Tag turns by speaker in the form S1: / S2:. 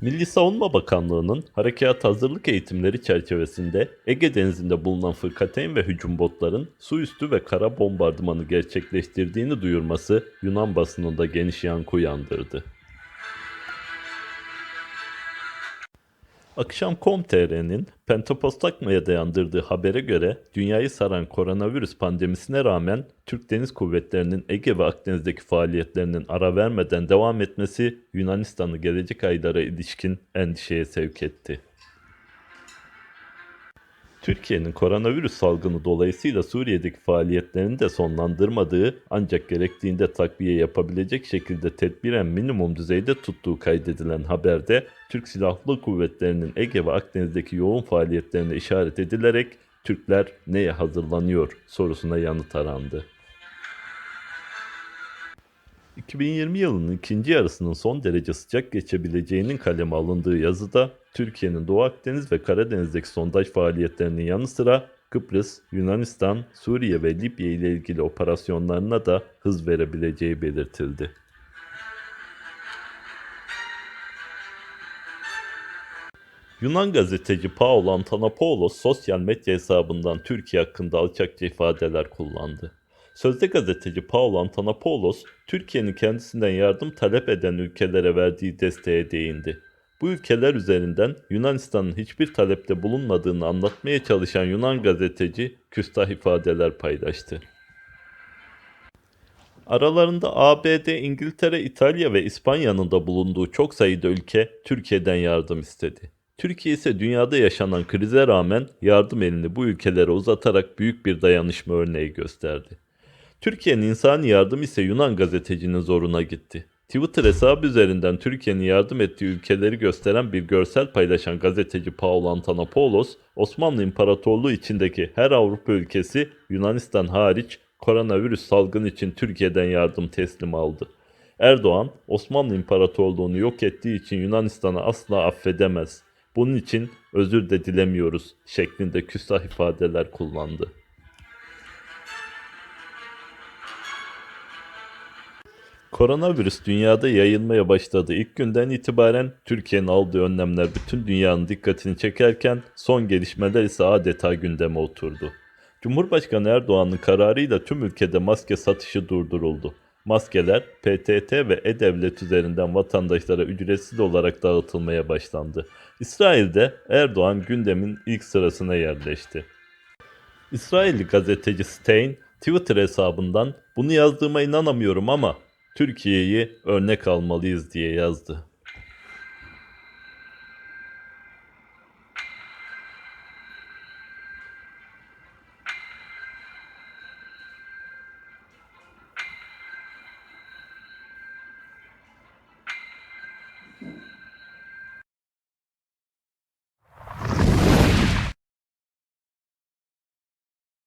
S1: Milli Savunma Bakanlığı'nın harekat hazırlık eğitimleri çerçevesinde Ege Denizi'nde bulunan fırkateyn ve hücum botların su üstü ve kara bombardımanı gerçekleştirdiğini duyurması Yunan basınında geniş yankı uyandırdı. Akşam.com.tr'nin Pentapostakma'ya dayandırdığı habere göre dünyayı saran koronavirüs pandemisine rağmen Türk Deniz Kuvvetleri'nin Ege ve Akdeniz'deki faaliyetlerinin ara vermeden devam etmesi Yunanistan'ı gelecek aylara ilişkin endişeye sevk etti. Türkiye'nin koronavirüs salgını dolayısıyla Suriye'deki faaliyetlerini de sonlandırmadığı ancak gerektiğinde takviye yapabilecek şekilde tedbiren minimum düzeyde tuttuğu kaydedilen haberde Türk Silahlı Kuvvetleri'nin Ege ve Akdeniz'deki yoğun faaliyetlerine işaret edilerek Türkler neye hazırlanıyor sorusuna yanıt arandı. 2020 yılının ikinci yarısının son derece sıcak geçebileceğinin kaleme alındığı yazıda Türkiye'nin Doğu Akdeniz ve Karadeniz'deki sondaj faaliyetlerinin yanı sıra Kıbrıs, Yunanistan, Suriye ve Libya ile ilgili operasyonlarına da hız verebileceği belirtildi. Yunan gazeteci Paolo Antonopoulos sosyal medya hesabından Türkiye hakkında alçakça ifadeler kullandı. Sözde gazeteci Paolo Antonopoulos, Türkiye'nin kendisinden yardım talep eden ülkelere verdiği desteğe değindi. Bu ülkeler üzerinden Yunanistan'ın hiçbir talepte bulunmadığını anlatmaya çalışan Yunan gazeteci küstah ifadeler paylaştı. Aralarında ABD, İngiltere, İtalya ve İspanya'nın da bulunduğu çok sayıda ülke Türkiye'den yardım istedi. Türkiye ise dünyada yaşanan krize rağmen yardım elini bu ülkelere uzatarak büyük bir dayanışma örneği gösterdi. Türkiye'nin insani yardım ise Yunan gazetecinin zoruna gitti. Twitter hesabı üzerinden Türkiye'nin yardım ettiği ülkeleri gösteren bir görsel paylaşan gazeteci Paolo Antonopoulos, Osmanlı İmparatorluğu içindeki her Avrupa ülkesi Yunanistan hariç koronavirüs salgını için Türkiye'den yardım teslim aldı. Erdoğan, Osmanlı İmparatorluğunu yok ettiği için Yunanistan'ı asla affedemez. Bunun için özür de dilemiyoruz şeklinde küstah ifadeler kullandı. Koronavirüs dünyada yayılmaya başladığı ilk günden itibaren Türkiye'nin aldığı önlemler bütün dünyanın dikkatini çekerken son gelişmeler ise adeta gündeme oturdu. Cumhurbaşkanı Erdoğan'ın kararıyla tüm ülkede maske satışı durduruldu. Maskeler PTT ve E-Devlet üzerinden vatandaşlara ücretsiz olarak dağıtılmaya başlandı. İsrail'de Erdoğan gündemin ilk sırasına yerleşti. İsrailli gazeteci Stein Twitter hesabından bunu yazdığıma inanamıyorum ama Türkiye'yi örnek almalıyız diye yazdı.